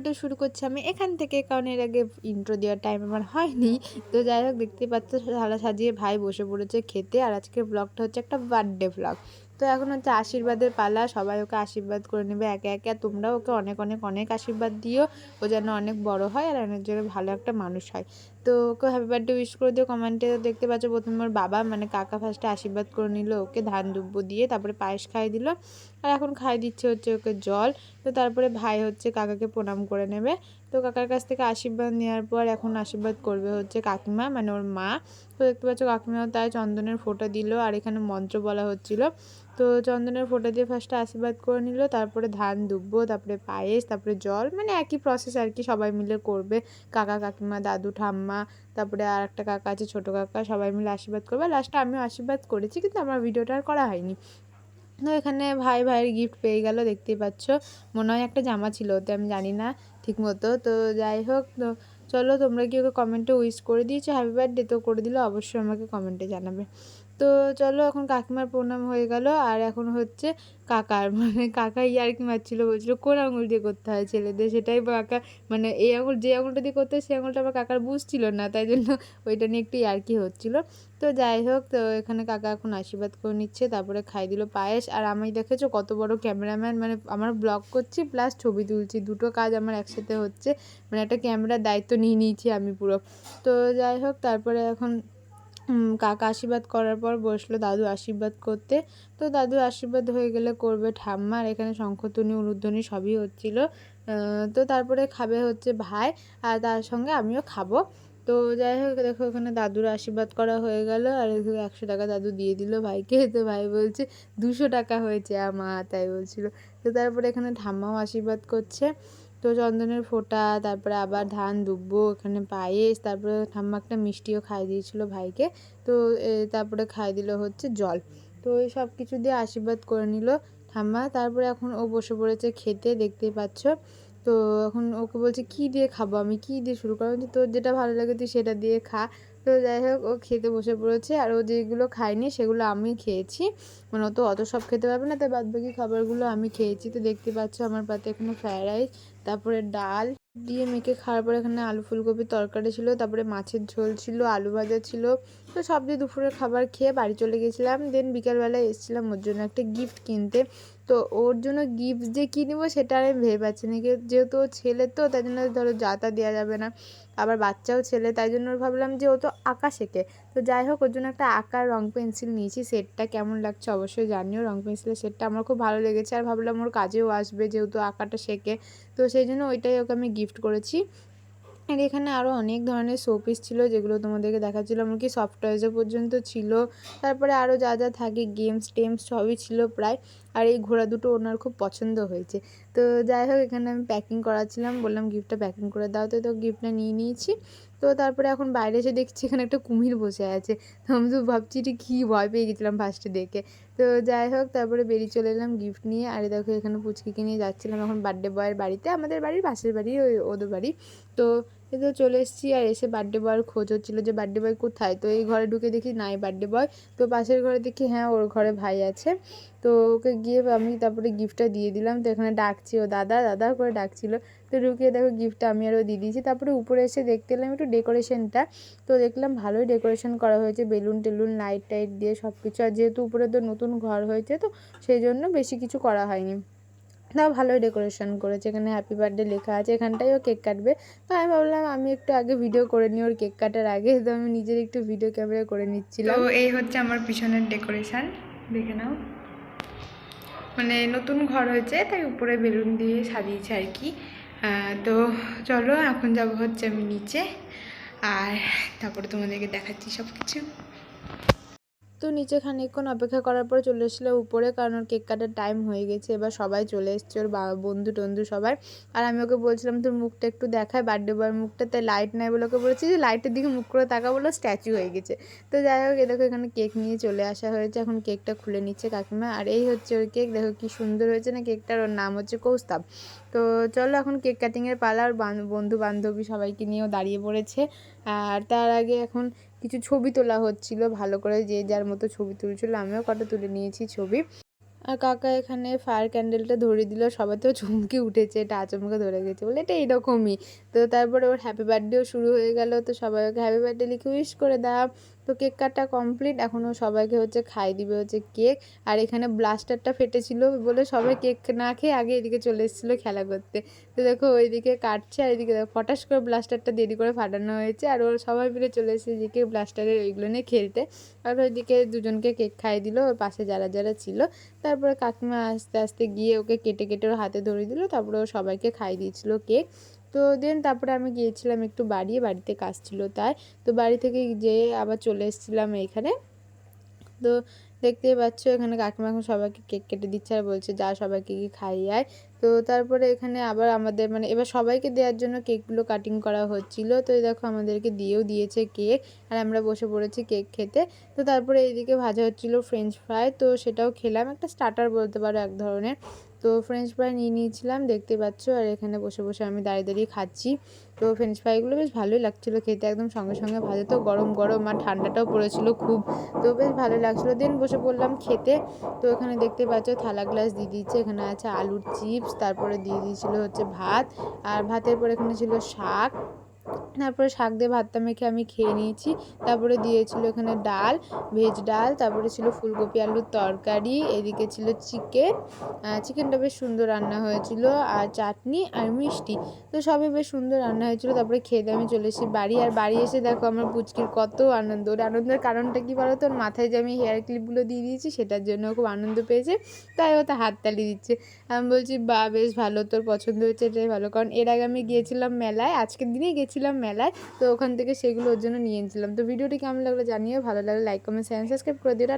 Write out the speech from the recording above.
ভিডিওটা শুরু করছি আমি এখান থেকে, কারণ এর আগে ইন্ট্রো দেওয়ার টাইম আমার হয়নি। তো যাই হোক, দেখতে পাচ্ছ সারা সাজিয়ে ভাই বসে পড়েছে খেতে। আর আজকের ব্লগটা হচ্ছে একটা বার্থডে ব্লগ তো এখন হচ্ছে আশীর্বাদের পালা, সবাই ওকে আশীর্বাদ করে নেবে, একে একে। আর তোমরাও ওকে অনেক অনেক অনেক আশীর্বাদ দিও, ও যেন অনেক বড় হয় আর অনেক জন্য ভালো একটা মানুষ হয়। তো ওকে হ্যাপি বার্থডে উইশ করে দিও কমেন্টে দেখতে পাচ্ছ প্রথমে ওর বাবা মানে কাকা ফার্স্টে আশীর্বাদ করে নিল ওকে, ধান দুব্য দিয়ে, তারপরে পায়েস খাইয়ে দিল। আর এখন খাই দিচ্ছে হচ্ছে ওকে জল, তো তারপরে ভাই হচ্ছে কাকাকে প্রণাম করে নেবে। তো কাকার কাছ থেকে আশীর্বাদ নেওয়ার পর এখন আশীর্বাদ করবে হচ্ছে কাকিমা মানে ওর মা। তো দেখতে পাচ্ছ কাকিমাও তাই চন্দনের ফোঁটা দিল আর এখানে মন্ত্র বলা হচ্ছিল। তো চন্দনের ফোঁটা দিয়ে ফার্স্টে আশীর্বাদ করে নিল, তারপরে ধান দুব্ব, তারপরে পায়েস, তারপরে জল মানে একই প্রসেস আর কি সবাই মিলে করবে। কাকা, কাকিমা, দাদু, ঠাম্মা, তারপরে আর একটা কাকা আছে, ছোটো কাকা, সবাই মিলে আশীর্বাদ করবে। লাস্টে আমিও আশীর্বাদ করেছি, কিন্তু আমার ভিডিওটা আর করা হয়নি। তো এখানে ভাই ভাইয়ের গিফট পেয়ে গেল, দেখতেই পাচ্ছ। মনে হয় একটা জামা ছিল ওতে, আমি জানি না ঠিকমতো। তো যাই হোক, তো চলো তোমরা কি ওকে কমেন্টে উইশ করে দিয়েছ? হ্যাপি বার্থডে তো করে দিলে, অবশ্যই আমাকে কমেন্টে জানাবে। তো চলো এখন কাকিমার প্রণাম হয়ে গেল, আর এখন হচ্ছে কাকার। মানে কাকা ইয়ার্কি মারছিল, বলছিল কোন আঙুল দিয়ে করতে হয় ছেলেদের? সেটাই কাকা মানে এই আঙুল, যে আঙুলটা দিয়ে করতে হয় সেই আঙুলটা আমার কাকার বুঝছিল না, তাই জন্য ওইটা নিয়ে একটু ইয়ার্কি হচ্ছিল। তো যাই হোক, তো এখানে কাকা এখন আশীর্বাদ করে নিচ্ছে, তারপরে খাই দিল পায়েস। আর আমি দেখেছ কত বড় ক্যামেরাম্যান মানে আমার ব্লগ করছি, প্লাস ছবি তুলছি, দুটো কাজ আমার একসাথে হচ্ছে। মানে একটা ক্যামেরার দায়িত্ব নিয়ে নিয়েছি আমি পুরো। তো যাই হোক, তারপরে এখন কাকা আশীর্বাদ করার পর বসল দাদু আশীর্বাদ করতে। তো দাদু আশীর্বাদ হয়ে গেলে করবে ঠাম্মার এখানে শঙ্খধ্বনি, উলুধ্বনি সবই হচ্ছিল। তো তারপরে খাবে হচ্ছে ভাই, আর তার সঙ্গে আমিও খাব। তো যাই হোক, দেখো ওখানে দাদুর আশীর্বাদ করা হয়ে গেল, আর একশো টাকা দাদু দিয়ে দিল ভাইকে। তো ভাই বলছে, দুশো টাকা হয়েছে আমার, তাই বলছিল। তো তারপরে এখানে ঠাম্মাও আশীর্বাদ করছে। তো চন্দনের ফোঁটা, তারপরে আবার ধান দুব্বো এখানে পায়েস, তারপরে ঠাম্মা একটা মিষ্টিও খাই দিয়েছিল ভাইকে। তো তারপরে খাই দিল হচ্ছে জল। তো এই সব কিছু দিয়ে আশীর্বাদ করে নিল ঠাম্মা। তারপরে এখন ও বসে পড়েছে খেতে, দেখতেই পাচ্ছ। তো এখন ওকে বলছে, কী দিয়ে খাব আমি? কী দিয়ে শুরু করব? যে তোর যেটা ভালো লাগে তুই সেটা দিয়ে খা। তো যাই হোক, ও খেতে বসে পড়েছে আর ও যেগুলো খায়নি সেগুলো আমি খেয়েছি। মানে ও তো অত সব খেতে পারবে না, তাই বাদবাকি খাবারগুলো আমি খেয়েছি। তো দেখতে পাচ্ছ আমার পাতে এখানে ফ্রায়েড রাইস তারপরে ডাল দিয়ে মেখে খাওয়ার পর এখানে আলু ফুলকপির তরকারি ছিল, তারপরে মাছের ঝোল ছিল, আলু ভাজা ছিল। তো সব দিয়ে দুপুরের খাবার খেয়ে বাড়ি চলে গেছিলাম। দেন বিকালবেলায় এসেছিলাম ওর জন্য একটা গিফট কিনতে। তো ওর জন্য গিফট যে কিনবো নেব সেটা আমি ভেবে পাচ্ছি না যেহেতু ছেলে তো তাই জন্য ধরো যাতা দেওয়া যাবে না। আবার বাচ্চাও ছেলে, তাই জন্য ভাবলাম যে ও তো আঁকা শেখে। তো যাই হোক, ওর জন্য একটা আঁকার রং পেন্সিল নিয়েছি। সেটটা কেমন লাগছে অবশ্যই জানিও। রং পেন্সিলের সেটটা আমার খুব ভালো লেগেছে। আর ভাবলাম ওর কাজেও আসবে যেহেতু আঁকাটা শেখে। তো সেই জন্য ওইটাই ওকে আমি গিফট করেছি। আর এখানে আরও অনেক ধরনের শোপিস ছিল যেগুলো তোমাদেরকে দেখাচ্ছিলো এমনকি সফট টয়েজও পর্যন্ত ছিল। তারপরে আরও যা যা থাকে গেমস টেমস সবই ছিল প্রায়। আর এই ঘোড়া দুটো ওনার খুব পছন্দ হয়েছে। তো যাই হোক, এখানে আমি প্যাকিং করাচ্ছিলাম, বললাম গিফটটা প্যাকিং করে দাও। তো তো গিফটটা নিয়ে নিয়েছি। তো তারপরে এখন বাইরে এসে দেখছি এখানে একটা কুমির বসে আছে। তো আমি তো ভাবছি এটা কী ভয় পেয়ে গেছিলাম ফার্স্টে দেখে। তো যাই হোক, তারপরে বেরিয়ে চলে এলাম গিফট নিয়ে। আর দেখো, এখানে পুচকিকে নিয়ে যাচ্ছিলাম এখন বার্থডে বয়ের বাড়িতে। আমাদের বাড়ির পাশের বাড়ি, ওই ওদের বাড়ি। তো এই তো চলে এসেছি আর এসে বার্থডে বয়ের খোঁজ হচ্ছিল যে বার্থডে বয় কোথায়? তো এই ঘরে ঢুকে দেখি নাই বার্থডে বয় তো পাশের ঘরে দেখি হ্যাঁ ওর ঘরে ভাই আছে। তো ওকে গিয়ে আমি তারপরে গিফটটা দিয়ে দিলাম। তো এখানে ডাকছি ও দাদা দাদা করে ডাকছিল। তো ঢুকিয়ে দেখো গিফটটা আমি আরও দিয়ে দিয়েছি। তারপরে উপরে এসে দেখতে এলাম একটু ডেকোরেশনটা তো দেখলাম ভালোই ডেকোরেশন করা হয়েছে। বেলুন টেলুন লাইট টাইট দিয়ে সব কিছু আর যেহেতু উপরে তো নতুন ঘর হয়েছে তো, সেই জন্য বেশি কিছু করা হয়নি। তাও ভালোই ডেকোরেশন করেছে। এখানে হ্যাপি বার্থডে লেখা আছে এখানটায় ও কেক কাটবে। তো আমি ভাবলাম, আমি একটু আগে ভিডিও করে নিই, ওর কেক কাটার আগে। তো আমি নিজের একটু ভিডিও ক্যামেরা করে নিচ্ছিলাম। তো এই হচ্ছে আমার পিছনের ডেকোরেশন দেখে নাও। মানে নতুন ঘর হয়েছে, তাই উপরে বেলুন দিয়ে সাজিয়েছে আর কি। তো চলো, এখন যাব হচ্ছে আমি নিচে। আর তারপরে তোমাদেরকে দেখাচ্ছি সব কিছু তো নিচে খানিকক্ষণ অপেক্ষা করার পর চলে এসেছিল উপরে, কারণ ওর কেক কাটার টাইম হয়ে গেছে। এবার সবাই চলে এসছে, ওর বাবা, বন্ধু টন্ধু সবাই আর আমি ওকে বলছিলাম, তোর মুখটা একটু দেখায় বার্থডে বয়ের মুখটা। তাই লাইট নাই বলে ওকে বলেছি যে লাইটের দিকে মুখ করে তাকা বলো স্ট্যাচু হয়ে গেছে। তো যাই হোক, এ দেখো এখানে কেক নিয়ে চলে আসা হয়েছে। এখন কেকটা খুলে নিচ্ছে কাকিমা। আর এই হচ্ছে ওই কেক, দেখো কি সুন্দর হয়েছে না কেকটার, ওর নাম হচ্ছে কৌস্তাব। তো চলো এখন কেক কাটিংয়ের পালা আর বন্ধু বান্ধবী সবাইকে নিয়েও দাঁড়িয়ে পড়েছে। আর তার আগে এখন কিছু ছবি তোলা হচ্ছিল, ভালো করে যে যার মতো ছবি তুলছিল, আমিও কটা তুলে নিয়েছি ছবি। আর কাকা এখানে ফায়ার ক্যান্ডেলটা ধরিয়ে দিল, সবাই তো চমকে উঠেছে, এটা আচমকে ধরে গেছে, বলে এটা এইরকমই তো তারপরে ওর হ্যাপি বার্থডেও শুরু হয়ে গেল, তো সবাই ওকে হ্যাপি বার্থডে লিখে উইশ করে দাও। তো কেক কাটা কমপ্লিট এখনও সবাইকে হচ্ছে খাই দিবে হচ্ছে কেক আর এখানে ব্লাস্টারটা ফেটেছিল বলে সবাই কেক না খেয়ে আগে এদিকে চলে এসেছিল খেলা করতে। তো দেখো ওইদিকে কাটছে, আর এদিকে দেখো ফটাস করে ব্লাস্টারটা দেরি করে ফাটানো হয়েছে, আর ওর সবাই মিলে চলে এসেছে এদিকে ব্লাস্টারের ওইগুলো নিয়ে খেলতে। আর ওইদিকে দুজনকে কেক খাইয়ে দিল, ওর পাশে যারা যারা ছিল তারপরে কাকিমা আস্তে আস্তে গিয়ে ওকে কেটে কেটে ওর হাতে ধরে দিল, তারপরে ও সবাইকে খাই দিয়েছিল কেক। তো দেন তারপরে আমি গিয়েছিলাম একটু বাড়িয়ে, বাড়িতে কাজ ছিল তাই তো বাড়ি থেকে যেয়ে আবার চলে এসেছিলাম এইখানে তো দেখতেই পাচ্ছ, এখানে কাকিমা এখন সবাইকে কেক কেটে দিচ্ছে আর বলছে, যা সবাইকে কি খাইয়ে আয়। তো তারপরে এখানে আবার আমাদের মানে এবার সবাইকে দেওয়ার জন্য কেকগুলো কাটিং করা হচ্ছিল। তো দেখো আমাদেরকে দিয়েও দিয়েছে কেক আর আমরা বসে পড়েছি কেক খেতে। তো তারপরে এইদিকে ভাজা হচ্ছিল ফ্রেঞ্চ ফ্রাই তো সেটাও খেলাম। একটা স্টার্টার বলতে পারো এক ধরনের। তো ফ্রেঞ্চ ফ্রাই নিয়ে নিয়েছিলাম, দেখতে পাচ্ছ? আর এখানে বসে বসে আমি দাঁড়িয়ে দাঁড়িয়ে খাচ্ছি। তো ফ্রেঞ্চ ফ্রাইগুলো বেশ ভালোই লাগছিল খেতে, একদম সঙ্গে সঙ্গে ভাজা তো গরম গরম আর ঠান্ডাটাও পড়েছিল খুব। তো বেশ ভালো লাগছিল। দেন বসে পড়লাম খেতে। তো এখানে দেখতে পাচ্ছ, থালা গ্লাস দিয়ে দিচ্ছে এখানে আছে আলুর চিপস তারপরে দিয়ে দিয়েছিলো হচ্ছে ভাত। আর ভাতের পর এখানে ছিল শাক। তারপরে শাক দিয়ে ভাতটা মেখে আমি খেয়ে নিয়েছি। তারপরে দিয়েছিল এখানে ডাল, ভেজ ডাল, তারপরে ছিল ফুলকপি, আলুর তরকারি, এদিকে ছিল চিকেন। চিকেনটা বেশ সুন্দর রান্না হয়েছিল, আর চাটনি আর মিষ্টি। তো সবই বেশ সুন্দর রান্না হয়েছিল, তারপরে খেয়ে দিয়ে আমি চলে এসেছি বাড়ি। আর বাড়ি এসে দেখো আমার পুচকির কত আনন্দ। ওর আনন্দের কারণটা কি বলো তো ওর মাথায় যে আমি হেয়ার ক্লিপগুলো দিয়ে দিয়েছি, সেটার জন্য খুব আনন্দ পেয়েছে। তাই ও তো হাততালি দিচ্ছে। আমি বলছি বা বেশ ভালো, তোর পছন্দ হয়েছে, এটাই ভালো। কারণ এর আগে আমি গিয়েছিলাম মেলায়, আজকের দিনেই গেছিলাম মেলায়, তো ওখান থেকে সেগুলো ওর জন্য নিয়ে নিয়েছিলাম তো ভিডিওটি কেমন লাগল জানিয়ে ভালো লাগলে লাইক কমেন্ট শেয়ার সাবস্ক্রাইব করে দিও।